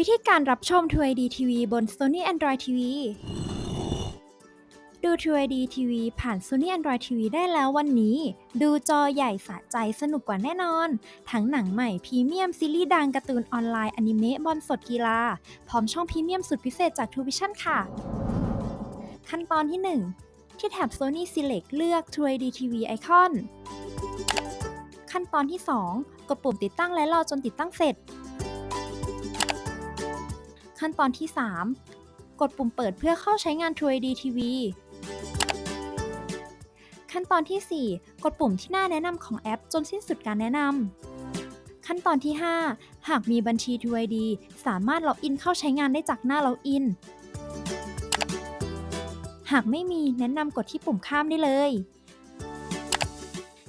วิธีการรับชม True ID TV บน Sony Android TV ดู True ID TV ผ่าน Sony Android TV ได้แล้ววันนี้ ดูจอใหญ่สะใจสนุกกว่าแน่นอน ทั้งหนังใหม่พรีเมียม ซีรีส์ดังการ์ตูนออนไลน์อนิเมะบอลสดกีฬา พร้อมช่องพรีเมียมสุดพิเศษจาก True Vision ค่ะ ขั้นตอนที่ 1 ที่แถบ Sony Select เลือก True ID TV Icon ขั้นตอนที่ 2 กดปุ่มติดตั้งและรอจนติดตั้งเสร็จ ขั้นตอนที่ 3 กดปุ่มเปิดเพื่อเข้าใช้งาน True ID TV ขั้นตอนที่ 4 กดปุ่มที่หน้าแนะนำของแอปจนสิ้นสุดการแนะนำ ขั้นตอนที่ 5 หากมีบัญชี True ID สามารถล็อกอินเข้าใช้งานได้จากหน้าล็อกอิน หากไม่มีแนะนำกดที่ปุ่มข้ามได้เลย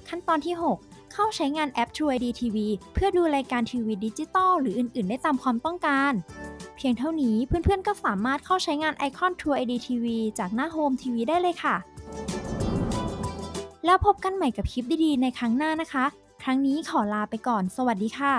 ขั้นตอนที่ 6เข้าใช้งานแอป True ID TV เพื่อดูรายการทีวีดิจิตอลหรืออื่น ๆ ได้ตามความต้องการ เพียงเท่านี้เพื่อนๆก็สามารถเข้าใช้งานไอคอน True ID TV จากหน้า Home TV ได้เลยค่ะ แล้วพบกันใหม่กับคลิปดีๆในครั้งหน้านะคะ ครั้งนี้ขอลาไปก่อน สวัสดีค่ะ